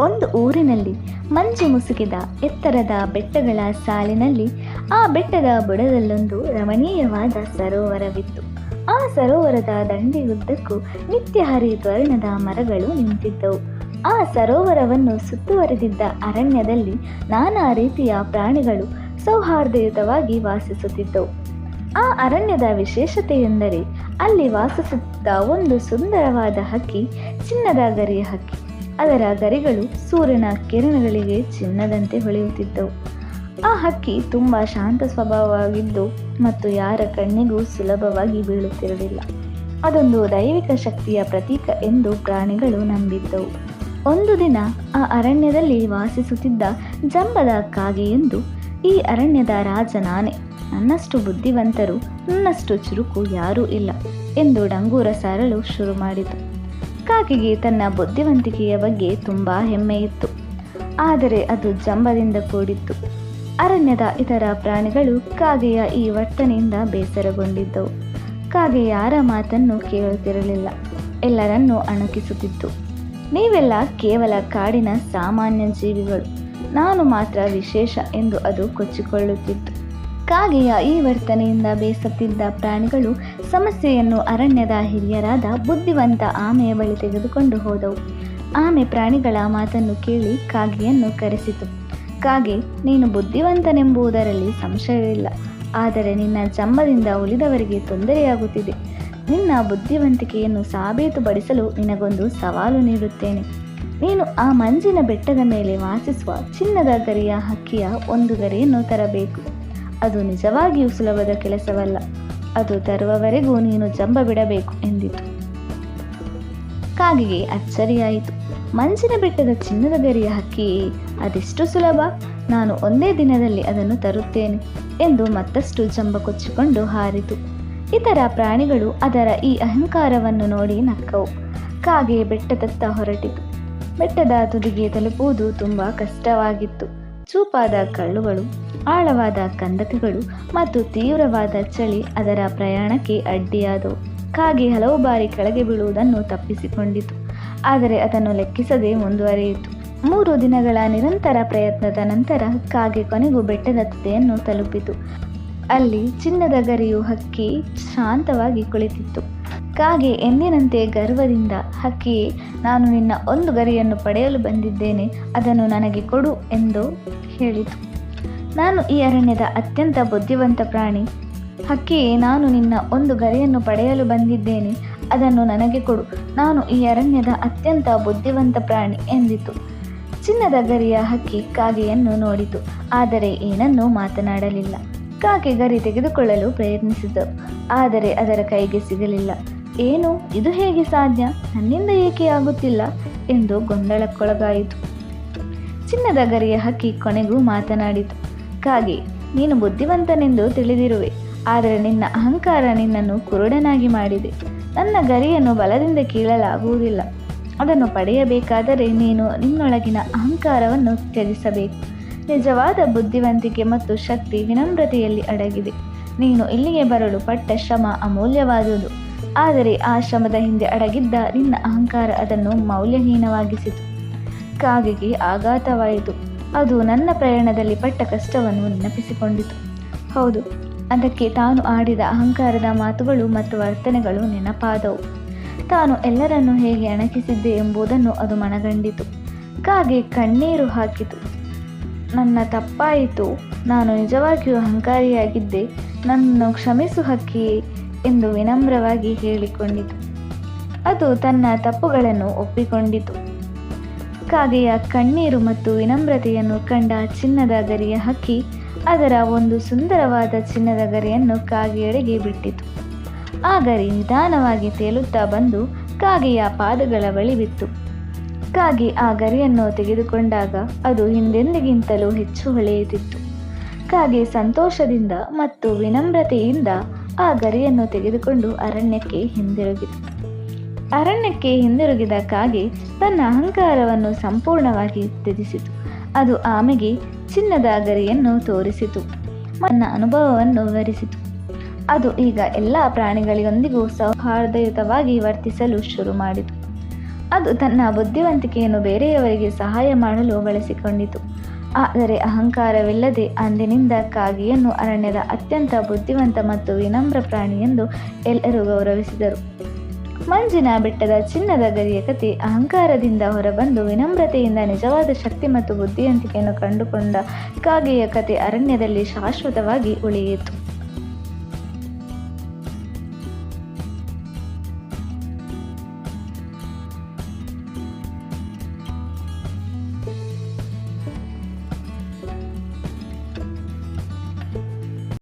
ಒಂದು ಊರಿನಲ್ಲಿ ಮಂಜು ಮುಸುಕಿದ ಎತ್ತರದ ಬೆಟ್ಟಗಳ ಸಾಲಿನಲ್ಲಿ ಆ ಬೆಟ್ಟದ ಬುಡದಲ್ಲೊಂದು ರಮಣೀಯವಾದ ಸರೋವರವಿತ್ತು. ಆ ಸರೋವರದ ದಂಡೆಯುದ್ದಕ್ಕೂ ನಿತ್ಯ ಹರಿದ್ವರ್ಣದ ಮರಗಳು ನಿಂತಿದ್ದವು. ಆ ಸರೋವರವನ್ನು ಸುತ್ತುವರೆದಿದ್ದ ಅರಣ್ಯದಲ್ಲಿ ನಾನಾ ರೀತಿಯ ಪ್ರಾಣಿಗಳು ಸೌಹಾರ್ದಯುತವಾಗಿ ವಾಸಿಸುತ್ತಿದ್ದವು. ಆ ಅರಣ್ಯದ ವಿಶೇಷತೆ ಎಂದರೆ ಅಲ್ಲಿ ವಾಸಿಸುತ್ತಿದ್ದ ಒಂದು ಸುಂದರವಾದ ಹಕ್ಕಿ, ಚಿನ್ನದ ಗರಿಯ ಹಕ್ಕಿ. ಅದರ ಗರಿಗಳು ಸೂರ್ಯನ ಕಿರಣಗಳಿಗೆ ಚಿನ್ನದಂತೆ ಹೊಳೆಯುತ್ತಿದ್ದವು. ಆ ಹಕ್ಕಿ ತುಂಬ ಶಾಂತ ಸ್ವಭಾವವಾಗಿದ್ದು ಮತ್ತು ಯಾರ ಕಣ್ಣಿಗೂ ಸುಲಭವಾಗಿ ಬೀಳುತ್ತಿರಲಿಲ್ಲ. ಅದೊಂದು ದೈವಿಕ ಶಕ್ತಿಯ ಪ್ರತೀಕ ಎಂದು ಪ್ರಾಣಿಗಳು ನಂಬಿದ್ದವು. ಒಂದು ದಿನ ಆ ಅರಣ್ಯದಲ್ಲಿ ವಾಸಿಸುತ್ತಿದ್ದ ಜಂಬದ ಕಾಗೆಯೊಂದು, ಈ ಅರಣ್ಯದ ರಾಜ ನಾನೇ. ನನ್ನಷ್ಟು ಬುದ್ಧಿವಂತರು, ನನ್ನಷ್ಟು ಚುರುಕು ಯಾರೂ ಇಲ್ಲ ಎಂದು ಡಂಗೂರ ಸಾರಲು ಶುರು ಮಾಡಿತು ಕಾಗೆಗೆ ತನ್ನ ಬುದ್ಧಿವಂತಿಕೆಯ ಬಗ್ಗೆ ತುಂಬ ಹೆಮ್ಮೆಯಿತ್ತು. ಆದರೆ ಅದು ಜಂಬದಿಂದ ಕೂಡಿತ್ತು. ಅರಣ್ಯದ ಇತರ ಪ್ರಾಣಿಗಳು ಕಾಗೆಯ ಈ ವರ್ತನೆಯಿಂದ ಬೇಸರಗೊಂಡಿದ್ದವು. ಕಾಗೆ ಯಾರ ಮಾತನ್ನು ಕೇಳುತ್ತಿರಲಿಲ್ಲ. ಎಲ್ಲರನ್ನೂ ಅಣಕಿಸುತ್ತಿತ್ತು. ನೀವೆಲ್ಲ ಕೇವಲ ಕಾಡಿನ ಸಾಮಾನ್ಯ ಜೀವಿಗಳು. ನಾನು ಮಾತ್ರ ವಿಶೇಷ ಎಂದು ಅದು ಕೊಚ್ಚಿಕೊಳ್ಳುತ್ತಿತ್ತು. ಕಾಗೆಯ ಈ ವರ್ತನೆಯಿಂದ ಬೇಸತ್ತಿದ್ದ ಪ್ರಾಣಿಗಳು ಸಮಸ್ಯೆಯನ್ನು ಅರಣ್ಯದ ಹಿರಿಯರಾದ ಬುದ್ಧಿವಂತ ಆಮೆಯ ಬಳಿ ತೆಗೆದುಕೊಂಡು ಹೋದವು. ಆಮೆ ಪ್ರಾಣಿಗಳ ಮಾತನ್ನು ಕೇಳಿ ಕಾಗೆಯನ್ನು ಕರೆಸಿತು. ಕಾಗೆ, ನೀನು ಬುದ್ಧಿವಂತನೆಂಬುದರಲ್ಲಿ ಸಂಶಯವಿಲ್ಲ. ಆದರೆ ನಿನ್ನ ಜಂಬದಿಂದ ಉಳಿದವರಿಗೆ ತೊಂದರೆಯಾಗುತ್ತಿದೆ. ನಿನ್ನ ಬುದ್ಧಿವಂತಿಕೆಯನ್ನು ಸಾಬೀತುಪಡಿಸಲು ನಿನಗೊಂದು ಸವಾಲು ನೀಡುತ್ತೇನೆ. ನೀನು ಆ ಮಂಜಿನ ಬೆಟ್ಟದ ಮೇಲೆ ವಾಸಿಸುವ ಚಿನ್ನದ ಗರಿಯ ಹಕ್ಕಿಯ ಒಂದು ಗರಿಯನ್ನು ತರಬೇಕು. ಅದು ನಿಜವಾಗಿಯೂ ಸುಲಭದ ಕೆಲಸವಲ್ಲ. ಅದು ತರುವವರೆಗೂ ನೀನು ಜಂಬ ಬಿಡಬೇಕು ಎಂದಿತು. ಕಾಗೆಗೆ ಅಚ್ಚರಿಯಾಯಿತು. ಮಂಜಿನ ಬೆಟ್ಟದ ಚಿನ್ನದ ಗರಿಯ ಹಕ್ಕಿ, ಅದೆಷ್ಟು ಸುಲಭ, ನಾನು ಒಂದೇ ದಿನದಲ್ಲಿ ಅದನ್ನು ತರುತ್ತೇನೆ ಎಂದು ಮತ್ತಷ್ಟು ಜಂಬ ಕೊಚ್ಚಿಕೊಂಡು ಹಾರಿತು. ಇತರ ಪ್ರಾಣಿಗಳು ಅದರ ಈ ಅಹಂಕಾರವನ್ನು ನೋಡಿ ನಕ್ಕವು. ಕಾಗೆ ಬೆಟ್ಟದತ್ತ ಹೊರಟಿತು. ಬೆಟ್ಟದ ತುದಿಗೆ ತಲುಪುವುದು ತುಂಬಾ ಕಷ್ಟವಾಗಿತ್ತು. ಚೂಪಾದ ಕಳ್ಳುಗಳು ಆಳವಾದ ಕಂದಕಗಳು ಮತ್ತು ತೀವ್ರವಾದ ಚಳಿ ಅದರ ಪ್ರಯಾಣಕ್ಕೆ ಅಡ್ಡಿಯಾದವು. ಕಾಗೆ ಹಲವು ಬಾರಿ ಕೆಳಗೆ ಬೀಳುವುದನ್ನು ತಪ್ಪಿಸಿಕೊಂಡಿತು. ಆದರೆ ಅದನ್ನು ಲೆಕ್ಕಿಸದೆ ಮುಂದುವರಿಯಿತು. ಮೂರು ದಿನಗಳ ನಿರಂತರ ಪ್ರಯತ್ನದ ನಂತರ ಕಾಗೆ ಕೊನೆಗೂ ಬೆಟ್ಟದ ತುದಿಯನ್ನು ತಲುಪಿತು. ಅಲ್ಲಿ ಚಿನ್ನದ ಗರಿಯು ಹಕ್ಕಿ ಶಾಂತವಾಗಿ ಕುಳಿತಿತ್ತು. ಕಾಗೆ ಎಂದಿನಂತೆ ಗರ್ವದಿಂದ ಹಕ್ಕಿಯೇ ನಾನು ನಿನ್ನ ಒಂದು ಗರಿಯನ್ನು ಪಡೆಯಲು ಬಂದಿದ್ದೇನೆ, ಅದನ್ನು ನನಗೆ ಕೊಡು ಎಂದು ಹೇಳಿತು. ನಾನು ಈ ಅರಣ್ಯದ ಅತ್ಯಂತ ಬುದ್ಧಿವಂತ ಪ್ರಾಣಿ. ಹಕ್ಕಿಯೇ, ನಾನು ನಿನ್ನ ಒಂದು ಗರಿಯನ್ನು ಪಡೆಯಲು ಬಂದಿದ್ದೇನೆ. ಅದನ್ನು ನನಗೆ ಕೊಡು. ನಾನು ಈ ಅರಣ್ಯದ ಅತ್ಯಂತ ಬುದ್ಧಿವಂತ ಪ್ರಾಣಿ ಎಂದಿತು. ಚಿನ್ನದ ಗರಿಯ ಹಕ್ಕಿ ಕಾಗೆಯನ್ನು ನೋಡಿತು. ಆದರೆ ಏನನ್ನೂ ಮಾತನಾಡಲಿಲ್ಲ. ಕಾಗೆ ಗರಿ ತೆಗೆದುಕೊಳ್ಳಲು ಪ್ರಯತ್ನಿಸಿತು. ಆದರೆ ಅದರ ಕೈಗೆ ಸಿಗಲಿಲ್ಲ. ಏನು, ಇದು ಹೇಗೆ ಸಾಧ್ಯ? ನನ್ನಿಂದ ಏಕೆ ಆಗುತ್ತಿಲ್ಲ? ಎಂದು ಗೊಂದಲಕ್ಕೊಳಗಾಯಿತು. ಚಿನ್ನದ ಗರಿಯ ಹಕ್ಕಿ ಕೊನೆಗೂ ಮಾತನಾಡಿತು. ಕಾಗೆ ನೀನು ಬುದ್ಧಿವಂತನೆಂದು ತಿಳಿದಿರುವೆ. ಆದರೆ ನಿನ್ನ ಅಹಂಕಾರ ನಿನ್ನನ್ನು ಕುರುಡನಾಗಿ ಮಾಡಿದೆ. ನನ್ನ ಗರಿಯನ್ನು ಬಲದಿಂದ ಕೀಳಲಾಗುವುದಿಲ್ಲ. ಅದನ್ನು ಪಡೆಯಬೇಕಾದರೆ ನೀನು ನಿನ್ನೊಳಗಿನ ಅಹಂಕಾರವನ್ನು ತ್ಯಜಿಸಬೇಕು. ನಿಜವಾದ ಬುದ್ಧಿವಂತಿಕೆ ಮತ್ತು ಶಕ್ತಿ ವಿನಮ್ರತೆಯಲ್ಲಿ ಅಡಗಿದೆ. ನೀನು ಇಲ್ಲಿಗೆ ಬರಲು ಪಟ್ಟ ಶ್ರಮ ಅಮೂಲ್ಯವಾದುದು. ಆದರೆ ಆ ಶ್ರಮದ ಹಿಂದೆ ಅಡಗಿದ್ದ ನಿನ್ನ ಅಹಂಕಾರ ಅದನ್ನು ಮೌಲ್ಯಹೀನವಾಗಿಸಿತು. ಕಾಗೆಗೆ ಆಘಾತವಾಯಿತು. ಅದು ನನ್ನ ಪ್ರಯಾಣದಲ್ಲಿ ಪಟ್ಟ ಕಷ್ಟವನ್ನು ನೆನಪಿಸಿಕೊಂಡಿತು. ಹೌದು, ಅದಕ್ಕೆ ತಾನು ಆಡಿದ ಅಹಂಕಾರದ ಮಾತುಗಳು ಮತ್ತು ವರ್ತನೆಗಳು ನೆನಪಾದವು. ತಾನು ಎಲ್ಲರನ್ನು ಹೇಗೆ ಅಣಕಿಸಿದ್ದೆ ಎಂಬುದನ್ನು ಅದು ಮನಗಂಡಿತು. ಕಾಗೆ ಕಣ್ಣೀರು ಹಾಕಿತು. ನನ್ನ ತಪ್ಪಾಯಿತು, ನಾನು ನಿಜವಾಗಿಯೂ ಅಹಂಕಾರಿಯಾಗಿದ್ದೆ, ನನ್ನನ್ನು ಕ್ಷಮಿಸು ಹಕ್ಕಿಯೇ ಎಂದು ವಿನಮ್ರವಾಗಿ ಹೇಳಿಕೊಂಡಿತು. ಅದು ತನ್ನ ತಪ್ಪುಗಳನ್ನು ಒಪ್ಪಿಕೊಂಡಿತು. ಕಾಗೆಯ ಕಣ್ಣೀರು ಮತ್ತು ವಿನಮ್ರತೆಯನ್ನು ಕಂಡ ಚಿನ್ನದ ಗರಿಯ ಹಕ್ಕಿ ಅದರ ಒಂದು ಸುಂದರವಾದ ಚಿನ್ನದ ಗರಿಯನ್ನು ಕಾಗೆಯೆಡೆಗೆ ಬಿಟ್ಟಿತು. ಆ ಗರಿ ನಿಧಾನವಾಗಿ ತೇಲುತ್ತಾ ಬಂದು ಕಾಗೆಯ ಪಾದಗಳ ಬಳಿ ಬಿತ್ತು. ಕಾಗೆ ಆ ಗರಿಯನ್ನು ತೆಗೆದುಕೊಂಡಾಗ ಅದು ಹಿಂದೆಂದಿಗಿಂತಲೂ ಹೆಚ್ಚು ಹೊಳೆಯುತ್ತಿತ್ತು. ಕಾಗೆ ಸಂತೋಷದಿಂದ ಮತ್ತು ವಿನಮ್ರತೆಯಿಂದ ಆ ಗರಿಯನ್ನು ತೆಗೆದುಕೊಂಡು ಅರಣ್ಯಕ್ಕೆ ಹಿಂದಿರುಗಿತು. ಅರಣ್ಯಕ್ಕೆ ಹಿಂದಿರುಗಿದ ಕಾಗೆ ತನ್ನ ಅಹಂಕಾರವನ್ನು ಸಂಪೂರ್ಣವಾಗಿ ತ್ಯಜಿಸಿತು. ಅದು ಆಮೆಗೆ ಚಿನ್ನದ ಗರಿಯನ್ನು ತೋರಿಸಿತು, ತನ್ನ ಅನುಭವವನ್ನು ವಿವರಿಸಿತು. ಅದು ಈಗ ಎಲ್ಲ ಪ್ರಾಣಿಗಳಿಗೊಂದಿಗೂ ಸೌಹಾರ್ದಯುತವಾಗಿ ವರ್ತಿಸಲು ಶುರು ಮಾಡಿತು. ಅದು ತನ್ನ ಬುದ್ಧಿವಂತಿಕೆಯನ್ನು ಬೇರೆಯವರಿಗೆ ಸಹಾಯ ಮಾಡಲು ಬಳಸಿಕೊಂಡಿತು. ಆದರೆ ಅಹಂಕಾರವಿಲ್ಲದೆ ಅಂದಿನಿಂದ ಕಾಗೆಯನ್ನು ಅರಣ್ಯದ ಅತ್ಯಂತ ಬುದ್ಧಿವಂತ ಮತ್ತು ವಿನಮ್ರ ಪ್ರಾಣಿ ಎಂದು ಎಲ್ಲರೂ ಗೌರವಿಸಿದರು. ಮಂಜಿನ ಬೆಟ್ಟದ ಚಿನ್ನದ ಗರಿಯ ಕತೆ ಅಹಂಕಾರದಿಂದ ಹೊರಬಂದು ವಿನಮ್ರತೆಯಿಂದ ನಿಜವಾದ ಶಕ್ತಿ ಮತ್ತು ಬುದ್ಧಿವಂತಿಕೆಯನ್ನು ಕಂಡುಕೊಂಡ ಕಾಗೆಯ ಕತೆ ಅರಣ್ಯದಲ್ಲಿ ಶಾಶ್ವತವಾಗಿ ಉಳಿಯಿತು.